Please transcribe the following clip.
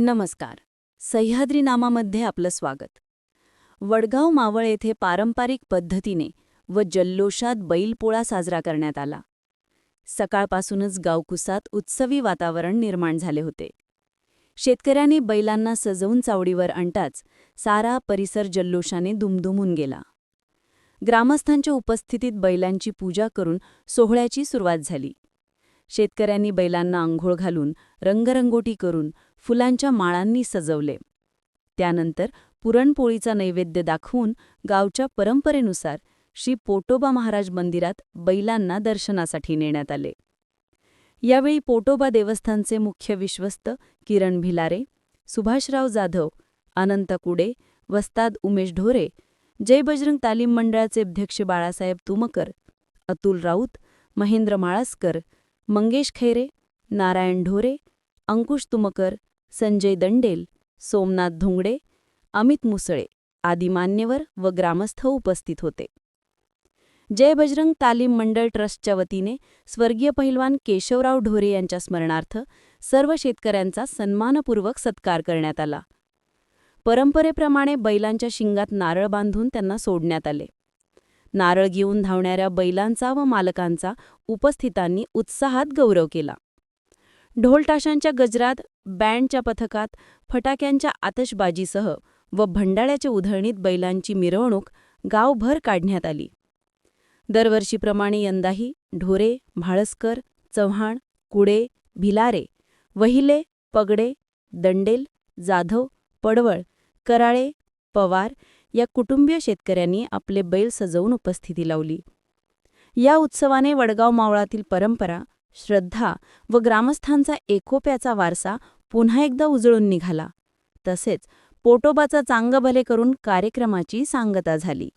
नमस्कार. सह्याद्री नामामध्ये आपलं स्वागत. वडगाव मावळ येथे पारंपरिक पद्धतीने व जल्लोषात बैलपोळा साजरा करण्यात आला. सकाळपासूनच गावकुसात उत्सवी वातावरण निर्माण झाले होते. शेतकऱ्यांनी बैलांना सजवून चावडीवर आणताच सारा परिसर जल्लोषाने दुमदुमून गेला. ग्रामस्थांच्या उपस्थितीत बैलांची पूजा करून सोहळ्याची सुरुवात झाली. शेतकऱ्यांनी बैलांना आंघोळ घालून रंगरंगोटी करून फुलांच्या माळांनी सजवले. त्यानंतर पुरणपोळीचा नैवेद्य दाखवून गावच्या परंपरेनुसार श्री पोटोबा महाराज मंदिरात बैलांना दर्शनासाठी नेण्यात आले. यावेळी पोटोबा देवस्थानचे मुख्य विश्वस्त किरण भिलारे सुभाषराव जाधव अनंत कुडे वस्ताद उमेश ढोरे जय बजरंग तालीम मंडळाचे अध्यक्ष बाळासाहेब तुमकर अतुल राऊत महेंद्र माळासकर मंगेश खैरे नारायण ढोरे अंकुश तुमकर संजय दंडेल सोमनाथ धुंगडे अमित मुसळे आदी मान्यवर व ग्रामस्थ उपस्थित होते. जय बजरंग तालीम मंडळ ट्रस्टच्या वतीने स्वर्गीय पहिलवान केशवराव ढोरे यांच्या स्मरणार्थ सर्व शेतकऱ्यांचा सन्मानपूर्वक सत्कार करण्यात आला. परंपरेप्रमाणे बैलांच्या शिंगात नारळ बांधून त्यांना सोडण्यात आले. नारळ घेऊन धावणाऱ्या बैलांचा व मालकांचा उपस्थितांनी उत्साहात गौरव केला. ढोलटाशांच्या गजरात बँडच्या पथकात फटाक्यांच्या आतषबाजीसह व भंडाळ्याच्या उधळणीत बैलांची मिरवणूक गावभर काढण्यात आली. दरवर्षीप्रमाणे यंदाही ढोरे म्हाळसकर चव्हाण कुडे भिलारे वहिले पगडे दंडेल जाधव पडवळ कराळे पवार या कुटुंबीय शेतकऱ्यांनी आपले बैल सजवून उपस्थिती लावली. या उत्सवाने वडगाव मावळातील परंपरा श्रद्धा व ग्रामस्थांचा एकोप्याचा वारसा पुन्हा एकदा उजळून निघाला. तसेच पोटोबाचा चांगभले करून कार्यक्रमाची सांगता झाली.